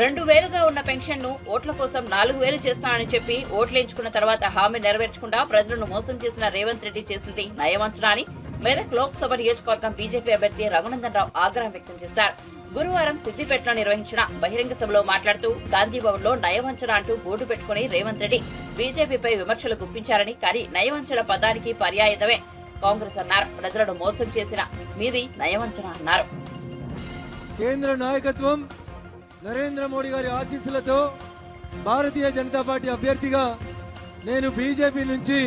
రెండు వేలుగా ఉన్న పెన్షన్ను ఓట్ల కోసం నాలుగు వేలు చేస్తానని చెప్పి ఓట్లేంచుకున్న తర్వాత హామీ నెరవేర్చకుండా ప్రజలను మోసం చేసిన రేవంత్ రెడ్డి చేసింది నయవంచనా అని మెదక్ లోక్సభ నియోజకవర్గం బీజేపీ అభ్యర్థి రఘునందన్ రావు ఆగ్రహం వ్యక్తం చేశారు. గురువారం సిద్దిపేటలో నిర్వహించిన బహిరంగ సభలో మాట్లాడుతూ గాంధీభవన్లో నయవంచన అంటూ బోర్డు పెట్టుకుని రేవంత్ రెడ్డి బీజేపీపై విమర్శలు గుప్పించారని కానీ నయవంచన పదానికి పర్యాయతమే కాంగ్రెస్ అన్నారు. ప్రజలను మోసం చేసిన మీది నయవంచన అన్నారు. కేంద్ర నాయకత్వం నరేంద్ర మోడీ గారి ఆశీస్సులతో భారతీయ జనతా పార్టీ అభ్యర్థిగా నేను బీజేపీ నుంచి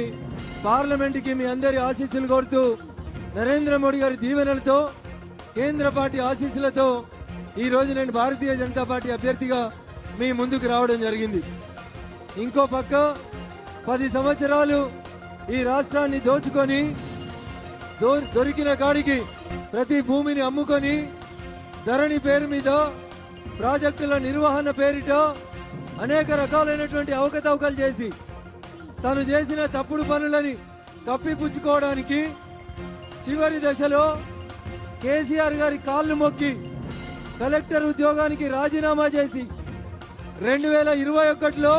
పార్లమెంటుకి మీ అందరి ఆశీస్సులు కోరుతూ నరేంద్ర మోడీ గారి దీవెనలతో కేంద్ర పార్టీ ఆశీస్సులతో ఈ నేను భారతీయ జనతా పార్టీ అభ్యర్థిగా మీ ముందుకు రావడం జరిగింది. ఇంకో పక్క పది సంవత్సరాలు ఈ రాష్ట్రాన్ని దోచుకొని దొరికిన కాడికి ప్రతి భూమిని అమ్ముకొని ధరణి పేరు మీద ప్రాజెక్టుల నిర్వహణ పేరిట అనేక రకాలైనటువంటి అవకతవకలు చేసి తను చేసిన తప్పుడు పనులని కప్పిపుచ్చుకోవడానికి చివరి దశలో కేసీఆర్ గారి కాళ్ళు మొక్కి కలెక్టర్ ఉద్యోగానికి రాజీనామా చేసి రెండు వేల ఇరవై ఒకటిలో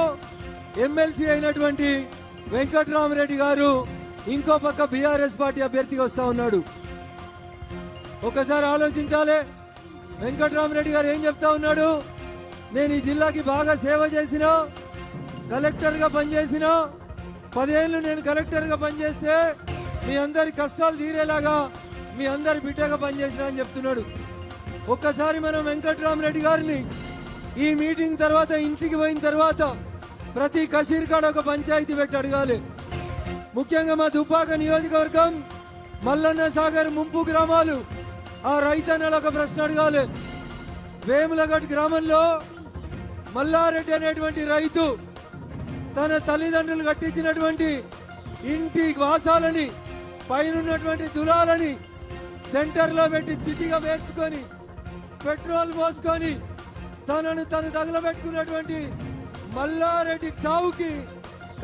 ఎమ్మెల్సీ అయినటువంటి వెంకట్రామరెడ్డి గారు ఇంకో పక్క బీఆర్ఎస్ పార్టీ అభ్యర్థిగా వస్తా ఉన్నాడు. ఒకసారి ఆలోచించాలి. వెంకట్రామరెడ్డి గారు ఏం చెప్తా ఉన్నాడు? నేను ఈ జిల్లాకి బాగా సేవ చేసిన కలెక్టర్గా పనిచేసిన పదేళ్ళు నేను కలెక్టర్గా పనిచేస్తే మీ అందరి కష్టాలు తీరేలాగా మీ అందరి బిడ్డగా పనిచేసిన అని చెప్తున్నాడు. ఒక్కసారి మనం వెంకట్రామరెడ్డి గారిని ఈ మీటింగ్ తర్వాత ఇంటికి పోయిన తర్వాత ప్రతి కషీర్ కాడ ఒక పంచాయతీ పెట్టి అడగాలి. ముఖ్యంగా మా దుబ్బాక నియోజకవర్గం మల్లన్న సాగర్ ముంపు గ్రామాలు ఆ రైతన్నలు ఒక ప్రశ్న అడగాలి. వేములగట్ గ్రామంలో మల్లారెడ్డి అనేటువంటి రైతు తన తల్లిదండ్రులు కట్టించినటువంటి ఇంటి వాసాలని పైనటువంటి దులాలని సెంటర్లో పెట్టి చిటిగా వేర్చుకొని పెట్రోల్ పోసుకొని తనను తను తగలబెట్టుకున్నటువంటి మల్లారెడ్డి చావుకి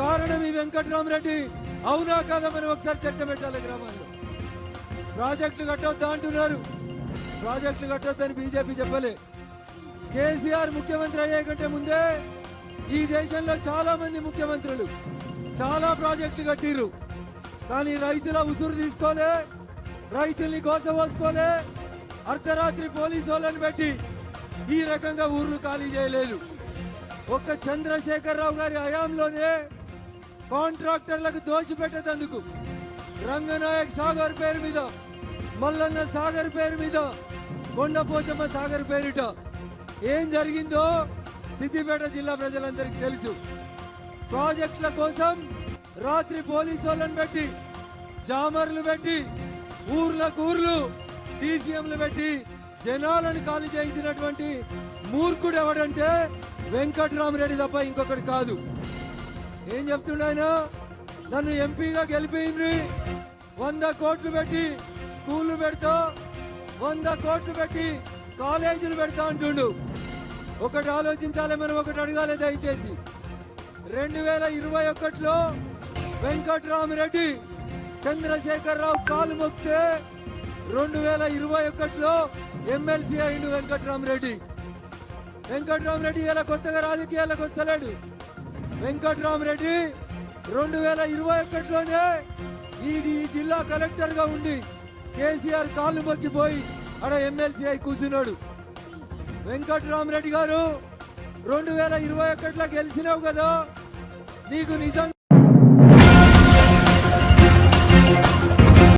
కారణం ఈ వెంకటరామరెడ్డి. అవునా కాదా మనం ఒకసారి చర్చ పెట్టాలి గ్రామాల్లో? ప్రాజెక్టులు కట్టొద్దా అంటున్నారు. ప్రాజెక్టులు కట్టొద్దని బీజేపీ చెప్పలే. కేసీఆర్ ముఖ్యమంత్రి అయ్యే కంటే ముందే ఈ దేశంలో చాలా మంది ముఖ్యమంత్రులు చాలా ప్రాజెక్టులు కట్టిర్రు. కానీ రైతుల ఉసురు తీసుకోలే రైతుల్ని కోసపోసుకోలే అర్ధరాత్రి పోలీసు వాళ్ళని పెట్టి ఈ రకంగా ఊర్లు ఖాళీ చేయలేదు. ఒక్క చంద్రశేఖరరావు గారి హయాంలోనే కాంట్రాక్టర్లకు దోచిపెట్టేందుకు రంగనాయక్ సాగర్ పేరు మీద మల్లన్న సాగర్ పేరు మీద కొండపోచమ్మ సాగర్ పేరిట ఏం జరిగిందో సిద్దిపేట జిల్లా ప్రజలందరికీ తెలుసు. ప్రాజెక్టుల కోసం రాత్రి పోలీసు వాళ్ళని పెట్టి జామర్లు పెట్టి ఊర్లకు ఊర్లు డీసీఎంలు పెట్టి జనాలను ఖాళీ చేయించినటువంటి మూర్ఖుడు ఎవడంటే వెంకట్రామరెడ్డి తప్ప ఇంకొకటి కాదు. ఏం చెప్తున్నాయన నన్ను ఎంపీగా గెలిపింది వంద కోట్లు పెట్టి స్కూళ్ళు పెడతా వంద కోట్లు పెట్టి కాలేజీలు పెడతా అంటుండు. ఒకటి ఆలోచించాలి మనం ఒకటి అడగాలి దయచేసి. రెండు వేల ఇరవై ఒకటిలో వెంకట్రామిరెడ్డి చంద్రశేఖరరావు కాలు మొక్కితే రెండు వేల ఇరవై ఒకటిలో ఎమ్మెల్సీ అయిండు వెంకట్రామిరెడ్డి. వెంకట్రామిరెడ్డి ఇలా కొత్తగా రాజకీయాలకు వస్తలేడు. వెంకట్రామిరెడ్డి రెండు వేల ఇరవై ఒకటిలోనే ఇది ఈ జిల్లా కలెక్టర్గా ఉండి కేసీఆర్ కాళ్ళు మొక్కిపోయి ఆడ ఎమ్మెల్సీ అయి కూర్చున్నాడు. వెంకటరామరెడ్డి గారు రెండు వేల ఇరవై ఒకటిలో గెలిచినావు కదా నీకు నిజం